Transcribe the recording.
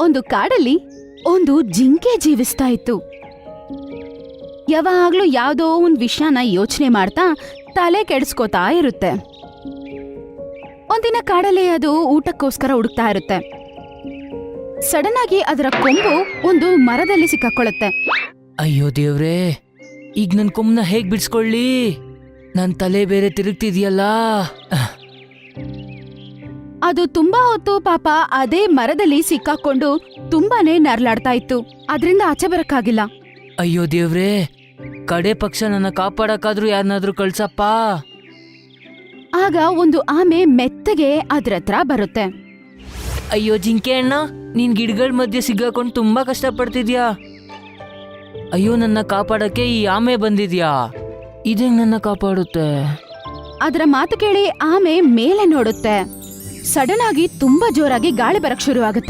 ಒಂದು ಕಾಡಲ್ಲಿ ಒಂದು ಜಿಂಕೆ ಜೀವಿಸ್ತಾ ಇತ್ತು. ಯಾವಾಗ್ಲೂ ಯಾವುದೋ ಒಂದು ವಿಷಯನ ಯೋಚನೆ ಮಾಡ್ತಾ ತಲೆ ಕೆಡಿಸ್ಕೋತಾ ಇರುತ್ತೆ. ಒಂದಿನ ಕಾಡಲ್ಲಿ ಅದು ಊಟಕ್ಕೋಸ್ಕರ ಹುಡುಕ್ತಾ ಇರುತ್ತೆ. ಸಡನ್ ಆಗಿ ಅದರ ಕೊಂಬು ಒಂದು ಮರದಲ್ಲಿ ಸಿಕ್ಕಾಕೊಳ್ಳುತ್ತೆ. ಅಯ್ಯೋ ದೇವ್ರೇ, ಈಗ ನನ್ ಕೊಮ್ಮನ ಹೇಗ್ ಬಿಡ್ಸ್ಕೊಳ್ಳಿ? ನನ್ ತಲೆ ಬೇರೆ ತಿರುಗ್ತಿದ್ಯಲ್ಲ. ಅದು ತುಂಬಾ ಹೊತ್ತು ಪಾಪ ಅದೇ ಮರದಲ್ಲಿ ಸಿಕ್ಕಾಕೊಂಡು ತುಂಬಾನೇ ನರ್ಲಾಡ್ತಾ ಇತ್ತು. ಅದರಿಂದ ಆಚೆ ಬರಕ್ಕಾಗಿಲ್ಲ. ಅಯ್ಯೋ ದೇವ್ರೇ ಕಡೆ ಪಕ್ಷ ನನ್ನ ಕಾಪಾಡಕ್ಕಾದ್ರೂ ಯಾರನ್ನಾದ್ರೂ ಕಳ್ಸಪ್ಪ? ಆಗ ಒಂದು ಆಮೆ ಮೆತ್ತಗೆ ಅದ್ರತ್ರ ಬರುತ್ತೆ. ಅಯ್ಯೋ ಜಿಂಕೆ ಅಣ್ಣ ನೀನ್ ಗಿಡಗಳ ಮಧ್ಯೆ ಸಿಗಾಕೊಂಡು ತುಂಬಾ ಕಷ್ಟಪಡ್ತಿದ್ಯಾ? ಅಯ್ಯೋ ನನ್ನ ಕಾಪಾಡಕ್ಕೆ ಈ ಆಮೆ ಬಂದಿದ್ಯಾ? ಇದೇ ನನ್ನ ಕಾಪಾಡುತ್ತೆ? ಅದರ ಮಾತು ಕೇಳಿ ಆಮೆ ಮೇಲೆ ನೋಡುತ್ತೆ. ಸಡನ್ ಆಗಿ ತುಂಬಾ ಜೋರಾಗಿ ಗಾಳಿ ಬರಕ್ ಶುರುವಾಗುತ್ತೆ.